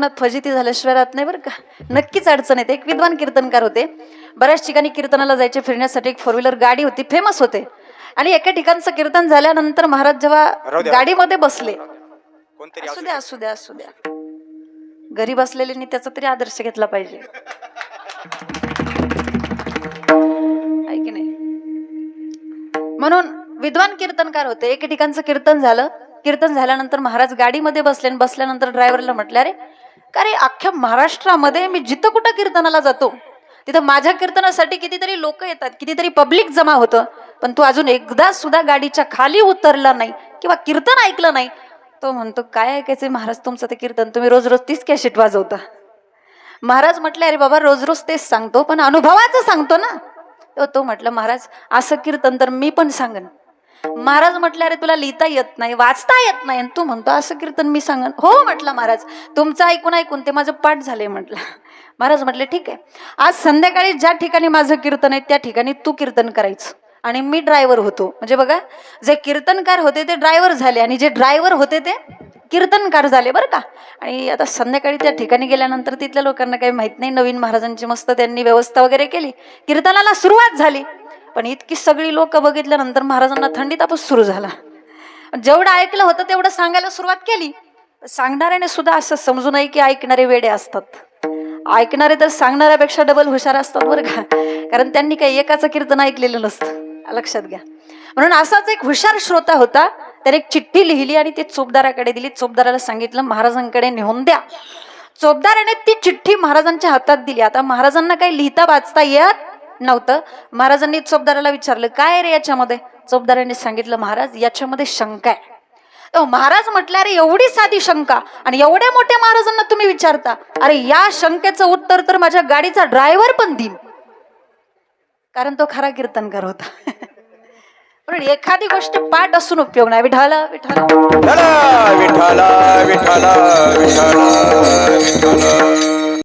श्रवणात फजिती झाल्याशिवाय राहत नाही बरं का. नक्कीच अडचण येते. एक विद्वान कीर्तनकार होते. बऱ्याच ठिकाणी कीर्तनाला जायचे फिरण्यासाठी एक फोर व्हीलर गाडी होती. फेमस होते. आणि एका ठिकाणचं कीर्तन झाल्यानंतर महाराज जेव्हा. गाडीमध्ये बसले. असू द्या असू द्या असू द्या. घरी बसलेल्यांनी त्याचा तरी आदर्श घेतला पाहिजे. की नाही? म्हणून विद्वान कीर्तनकार होते. एके ठिकाणचं कीर्तन झालं. कीर्तन झाल्यानंतर महाराज गाडीमध्ये बसले आणि बसल्यानंतर ड्रायव्हरला म्हटलं अरे का रे अख्ख्या महाराष्ट्रामध्ये मी जिथं कुठं कीर्तनाला जातो तिथं माझ्या कीर्तनासाठी कितीतरी लोक येतात कितीतरी पब्लिक जमा होतं पण तू अजून एकदा सुद्धा गाडीच्या खाली उतरला नाही किंवा कीर्तन ऐकलं नाही. तो म्हणतो काय ऐकायचंय महाराज तुमचं ते कीर्तन? तुम्ही रोज रोज तीच कॅशेट वाजवता. महाराज म्हटले अरे बाबा रोज रोज तेच सांगतो पण अनुभवाचं सांगतो ना. तो तो म्हटलं महाराज असं कीर्तन तर मी पण सांगन. महाराज म्हटले अरे तुला लिहिता येत नाही वाचता येत नाही. तू म्हणतो असं कीर्तन मी सांगन. हो म्हटलं महाराज. तुमचं ऐकून ऐकून ते माझं पाठ झाले म्हटलं. महाराज म्हटले ठीक आहे. आज संध्याकाळी ज्या ठिकाणी माझं कीर्तन आहे त्या ठिकाणी तू कीर्तन करायचं. आणि मी ड्रायव्हर होतो. म्हणजे बघा जे कीर्तनकार होते ते ड्रायव्हर झाले. आणि जे ड्रायव्हर होते ते कीर्तनकार झाले बरं का. आणि आता संध्याकाळी त्या ठिकाणी गेल्यानंतर तिथल्या लोकांना काही माहीत नाही. नवीन महाराजांची मस्त त्यांनी व्यवस्था वगैरे केली. कीर्तनाला सुरुवात झाली. पण इतकी सगळी लोक बघितल्यानंतर महाराजांना थंडी तापच सुरू झाला. जेवढं ऐकलं होतं तेवढं सांगायला सुरुवात केली. सांगणाऱ्याने सुद्धा असं समजू नये की ऐकणारे वेडे असतात. ऐकणारे तर सांगणाऱ्यापेक्षा डबल हुशार असतात बरं का? कारण त्यांनी काही एकाचं कीर्तन ऐकलेलं नसतं. लक्षात घ्या. म्हणून असाच एक हुशार श्रोता होता. त्याने एक चिठ्ठी लिहिली आणि ती चोपदाराकडे दिली. चोपदाराला सांगितलं महाराजांकडे नेऊन द्या. चोपदाराने ती चिठ्ठी महाराजांच्या हातात दिली. आता महाराजांना काही लिहिता वाचता येत नव्हतं. महाराजांनी चोपदाराला विचारलं काय रे याच्यामध्ये? चोपदाराने सांगितलं महाराज याच्यामध्ये शंका आहे. महाराज म्हटल्या अरे एवढी साधी शंका आणि एवढ्या मोठ्या महाराजांना तुम्ही विचारता? अरे या शंकेचं उत्तर तर माझ्या गाडीचा ड्रायव्हर पण देईन. कारण तो खरा कीर्तनकार होता. म्हणून एखादी गोष्ट पाठ असून उपयोग नाही. विठाला विठाला विठाला विठाला विठाला